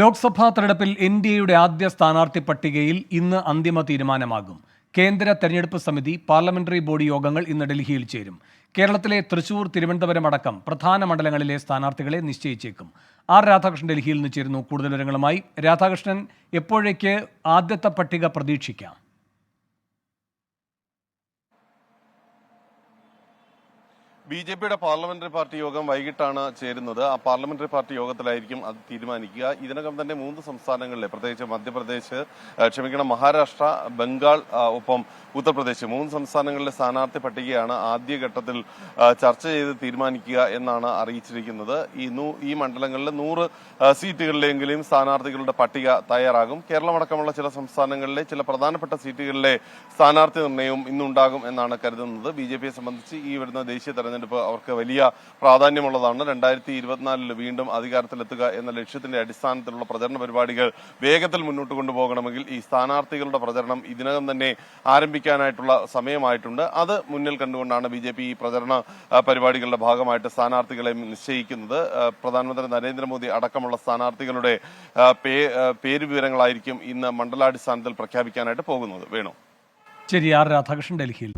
ലോക്സഭാ തെരഞ്ഞെടുപ്പിൽ N D എയുടെ ആദ്യ സ്ഥാനാർത്ഥി പട്ടികയിൽ ഇന്ന് അന്തിമ തീരുമാനമാകും. കേന്ദ്ര തെരഞ്ഞെടുപ്പ് സമിതി പാർലമെന്ററി ബോഡി യോഗങ്ങൾ ഇന്ന് ഡൽഹിയിൽ ചേരും. കേരളത്തിലെ തൃശൂർ തിരുവനന്തപുരം അടക്കം പ്രധാന മണ്ഡലങ്ങളിലെ സ്ഥാനാർത്ഥികളെ നിശ്ചയിച്ചേക്കും. ആർ രാധാകൃഷ്ണൻ ഡൽഹിയിൽ നിന്ന് ചേരുന്നു കൂടുതൽ വിവരങ്ങളുമായി. രാധാകൃഷ്ണൻ എപ്പോഴേക്ക് ആദ്യത്തെ പട്ടിക പ്രതീക്ഷിക്കാം? ബി ജെ പിയുടെ പാർലമെന്ററി പാർട്ടി യോഗം വൈകിട്ടാണ് ചേരുന്നത്. ആ പാർലമെന്ററി പാർട്ടി യോഗത്തിലായിരിക്കും അത് തീരുമാനിക്കുക. ഇതിനകം തന്നെ മൂന്ന് സംസ്ഥാനങ്ങളിലെ പ്രത്യേകിച്ച് മധ്യപ്രദേശ് ക്ഷമിക്കണം മഹാരാഷ്ട്ര ബംഗാൾ ഒപ്പം ഉത്തർപ്രദേശ് മൂന്ന് സംസ്ഥാനങ്ങളിലെ സ്ഥാനാർത്ഥി പട്ടികയാണ് ആദ്യഘട്ടത്തിൽ ചർച്ച ചെയ്ത് തീരുമാനിക്കുക എന്നാണ് അറിയിച്ചിരിക്കുന്നത്. ഈ ഈ മണ്ഡലങ്ങളിൽ നൂറ് സീറ്റുകളിലെങ്കിലും സ്ഥാനാർത്ഥികളുടെ പട്ടിക തയ്യാറാകും. കേരളമടക്കമുള്ള ചില സംസ്ഥാനങ്ങളിലെ ചില പ്രധാനപ്പെട്ട സീറ്റുകളിലെ സ്ഥാനാർത്ഥി നിർണയവും ഇന്നുണ്ടാകും എന്നാണ് കരുതുന്നത്. ബി ജെ പിയെ സംബന്ധിച്ച് ഈ വരുന്ന ദേശീയ തെരഞ്ഞെടുപ്പ് അവർക്ക് വലിയ പ്രാധാന്യമുള്ളതാണ്. രണ്ടായിരത്തി ഇരുപത്തിനാലിൽ വീണ്ടും അധികാരത്തിലെത്തുക എന്ന ലക്ഷ്യത്തിന്റെ അടിസ്ഥാനത്തിലുള്ള പ്രചരണ പരിപാടികൾ വേഗത്തിൽ മുന്നോട്ട് കൊണ്ടുപോകണമെങ്കിൽ ഈ സ്ഥാനാർത്ഥികളുടെ പ്രചരണം ഇതിനകം തന്നെ ആരംഭിക്കാനായിട്ടുള്ള സമയമായിട്ടുണ്ട്. അത് മുന്നിൽ കണ്ടുകൊണ്ടാണ് ബി ജെ പി ഈ പ്രചരണ പരിപാടികളുടെ ഭാഗമായിട്ട് സ്ഥാനാർത്ഥികളെ നിശ്ചയിക്കുന്നത്. പ്രധാനമന്ത്രി നരേന്ദ്രമോദി അടക്കമുള്ള സ്ഥാനാർത്ഥികളുടെ പേര് വിവരങ്ങളായിരിക്കും ഇന്ന് മണ്ഡലാടിസ്ഥാനത്തിൽ പ്രഖ്യാപിക്കാനായിട്ട് പോകുന്നത്. വേണു. ശരി ആർ രാധാകൃഷ്ണൻ ഡൽഹിയിൽ.